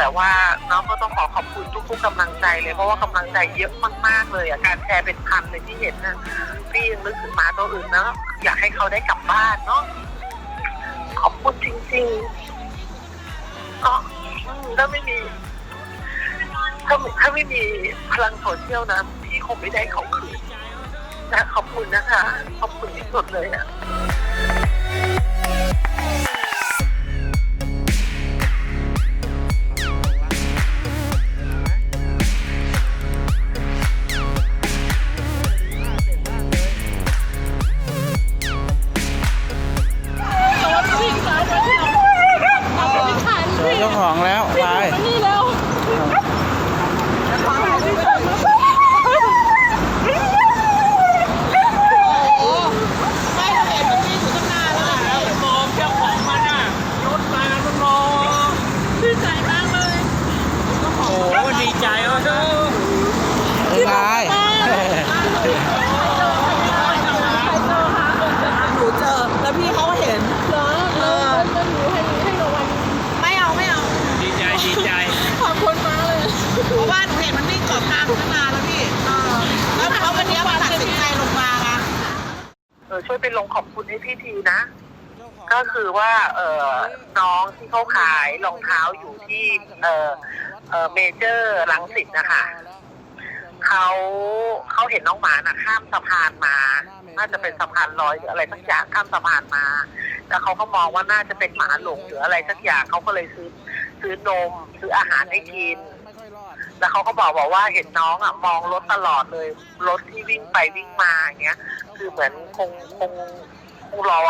แต่ว่าน้องก็ต้องขอขอบคุณทุกๆกำลังใจเลย เพราะว่ากำลังใจเยอะมากๆเลยอะการแชร์เป็นพันเลยที่เห็นนะพี่ยังนึกถึงหมาตัวอื่นนะอยากให้เขาได้กลับบ้านเนาะขอบคุณจริงๆก็ถ้าไม่มีถ้าถ้าไม่มีพลังโซเชียลนะพี่คงไม่ได้เขาคืนนะขอบคุณนะคะ ขอบคุณที่สุดเลยอะ ไปลงขอบคุณให้พี่ทีนะ ก็คือว่าเออน้องที่เขาขายรองเท้าอยู่ที่เออเออเมเจอร์ลังสิตนะคะเขาเขาเห็นน้องหมาน่ะข้ามสะพานมา น่าจะเป็นสะพานลอยหรืออะไรสักอย่างข้ามสะพานมา แล้วเขาก็มองว่าน่าจะเป็นหมาหลงหรืออะไรสักอย่างเขาก็เลยซื้อซื้อนมซื้ออาหารให้กิน แล้วเขาก็บอกบอกว่าเห็นน้องอะมองรถตลอดเลยรถที่วิ่งไปวิ่งมาอย่างเงี้ย คือเหมือนคงคงคงรอ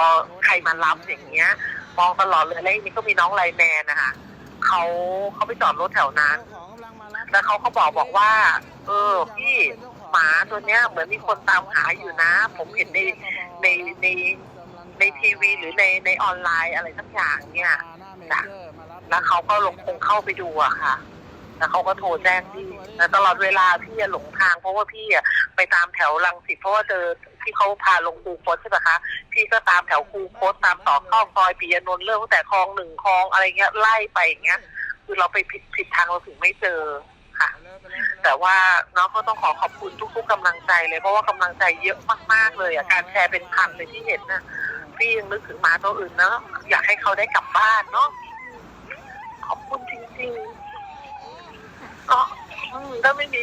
ใครมารับอย่างเงี้ย มองตลอดเลยแล้วทีนี้ก็มีน้องไลแมนนะคะเขาเขาไปจอดรถแถวนั้น แล้วเขาก็บอกบอกว่า เออพี่หมาตัวเนี้ย เหมือนมีคนตามหาอยู่นะ ผมเห็นในในในในทีวีหรือในในออนไลน์อะไรสักอย่างเนี่ยจ้ะแล้วเขาก็ลงคงเข้าไปดูอะค่ะ แล้วเขาก็โทรแจ้งพี่แต่ตลอดเวลาพี่อะหลงทาง เพราะว่าพี่อะไปตามแถวลังสิตเพราะว่าเจอที่เขาพาลงคูโคตใช่ไหมคะ พี่ก็ตามแถวคูโคตตามต่อเข้าซอยปียนนท์เริ่มตั้งแต่คลองหนึ่งคลองอะไรเงี้ยไล่ไปอย่างเงี้ย คือเราไปผิดผิดทางเราถึงไม่เจอค่ะ แต่ว่าน้องก็ต้องขอขอบคุณทุกๆกำลังใจเลย เพราะว่ากำลังใจเยอะมากๆเลยอะการแชร์เป็นพันเลยที่เห็นนะพี่ยังนึกถึงหมาตัวอื่นนะอยากให้เขาได้กลับบ้านเนาะขอบคุณจริงๆ ถ้าไม่มี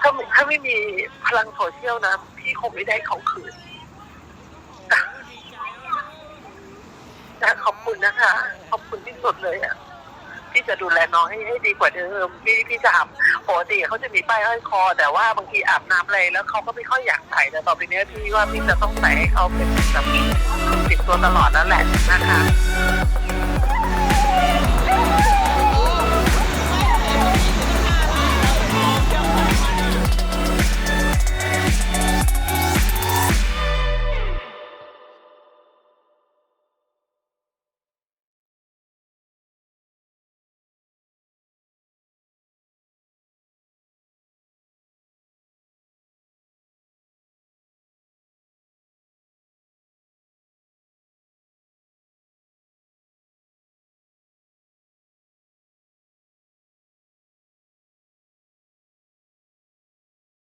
ถ้าถ้าไม่มีพลังโซเชียลนะพี่คงไม่ได้เขาคืนนะขอบคุณนะคะ ขอบคุณที่สุดเลยอะพี่จะดูแลน้องให้ให้ดีกว่าเดิม พี่พี่จะอาบปกติเขาจะมีป้ายห้อยคอ แต่ว่าบางทีอาบน้ำอะไรแล้วเขาก็ไม่ค่อยอยากใส่แต่ต่อไปนี้พี่ว่าพี่จะต้องใส่ให้เขาเป็นแบบติดตัวตลอดแล้วแหละนะคะ